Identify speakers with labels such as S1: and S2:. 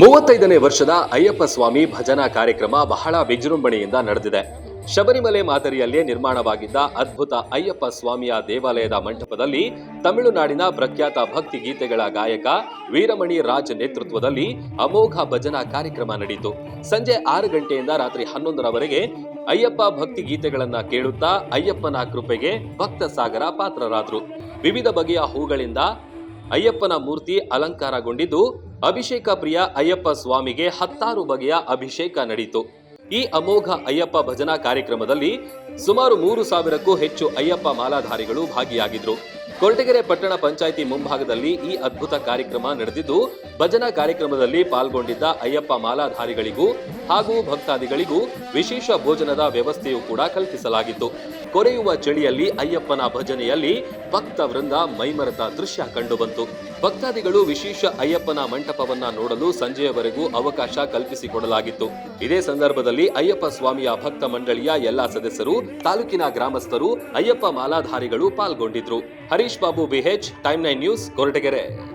S1: ಮೂವತ್ತೈದನೇ ವರ್ಷದ ಅಯ್ಯಪ್ಪ ಸ್ವಾಮಿ ಭಜನಾ ಕಾರ್ಯಕ್ರಮ ಬಹಳ ವಿಜೃಂಭಣೆಯಿಂದ ನಡೆದಿದೆ. ಶಬರಿಮಲೆ ಮಾದರಿಯಲ್ಲೇ ನಿರ್ಮಾಣವಾಗಿದ್ದ ಅದ್ಭುತ ಅಯ್ಯಪ್ಪ ಸ್ವಾಮಿಯ ದೇವಾಲಯದ ಮಂಟಪದಲ್ಲಿ ತಮಿಳುನಾಡಿನ ಪ್ರಖ್ಯಾತ ಭಕ್ತಿ ಗೀತೆಗಳ ಗಾಯಕ ವೀರಮಣಿ ರಾಜ್ ನೇತೃತ್ವದಲ್ಲಿ ಅಮೋಘ ಭಜನಾ ಕಾರ್ಯಕ್ರಮ ನಡೆಯಿತು. ಸಂಜೆ ಆರು ಗಂಟೆಯಿಂದ ರಾತ್ರಿ ಹನ್ನೊಂದರವರೆಗೆ ಅಯ್ಯಪ್ಪ ಭಕ್ತಿ ಗೀತೆಗಳನ್ನ ಕೇಳುತ್ತಾ ಅಯ್ಯಪ್ಪನ ಕೃಪೆಗೆ ಭಕ್ತ ಸಾಗರ ಪಾತ್ರರಾದರು. ವಿವಿಧ ಬಗೆಯ ಹೂಗಳಿಂದ ಅಯ್ಯಪ್ಪನ ಮೂರ್ತಿ ಅಲಂಕಾರಗೊಂಡಿದ್ದು ಅಭಿಷೇಕ ಪ್ರಿಯ ಅಯ್ಯಪ್ಪ ಸ್ವಾಮಿಗೆ ಹತ್ತಾರು ಬಗೆಯ ಅಭಿಷೇಕ ನಡೆಯಿತು ಈ ಅಮೋಘ ಅಯ್ಯಪ್ಪ ಭಜನಾ ಕಾರ್ಯಕ್ರಮದಲ್ಲಿ ಸುಮಾರು ಮೂರು ಸಾವಿರಕ್ಕೂ ಹೆಚ್ಚು ಅಯ್ಯಪ್ಪ ಮಾಲಾಧಾರಿಗಳು ಭಾಗಿಯಾಗಿದ್ರು. ಕೊರಟಗೆರೆ ಪಟ್ಟಣ ಪಂಚಾಯಿತಿ ಮುಂಭಾಗದಲ್ಲಿ ಈ ಅದ್ಭುತ ಕಾರ್ಯಕ್ರಮ ನಡೆದಿದ್ದು, ಭಜನಾ ಕಾರ್ಯಕ್ರಮದಲ್ಲಿ ಪಾಲ್ಗೊಂಡಿದ್ದ ಅಯ್ಯಪ್ಪ ಮಾಲಾಧಾರಿಗಳಿಗೂ ಹಾಗೂ ಭಕ್ತಾದಿಗಳಿಗೂ ವಿಶೇಷ ಭೋಜನದ ವ್ಯವಸ್ಥೆಯೂ ಕೂಡ ಕಲ್ಪಿಸಲಾಗಿತ್ತು. ಕೊರೆಯುವ ಚಳಿಯಲ್ಲಿ ಅಯ್ಯಪ್ಪನ ಭಜನೆಯಲ್ಲಿ ಭಕ್ತ ವೃಂದ ಮೈಮರೆತ ದೃಶ್ಯ ಕಂಡುಬಂತು. ಭಕ್ತಾದಿಗಳು ವಿಶೇಷ ಅಯ್ಯಪ್ಪನ ಮಂಟಪವನ್ನ ನೋಡಲು ಸಂಜೆಯವರೆಗೂ ಅವಕಾಶ ಕಲ್ಪಿಸಿಕೊಡಲಾಗಿತ್ತು. ಇದೇ ಸಂದರ್ಭದಲ್ಲಿ ಅಯ್ಯಪ್ಪ ಸ್ವಾಮಿಯ ಭಕ್ತ ಮಂಡಳಿಯ ಎಲ್ಲಾ ಸದಸ್ಯರು, ತಾಲೂಕಿನ ಗ್ರಾಮಸ್ಥರು, ಅಯ್ಯಪ್ಪ ಮಾಲಾಧಾರಿಗಳು ಪಾಲ್ಗೊಂಡಿದ್ರು. Harish Babu BH time nine news Koratagere.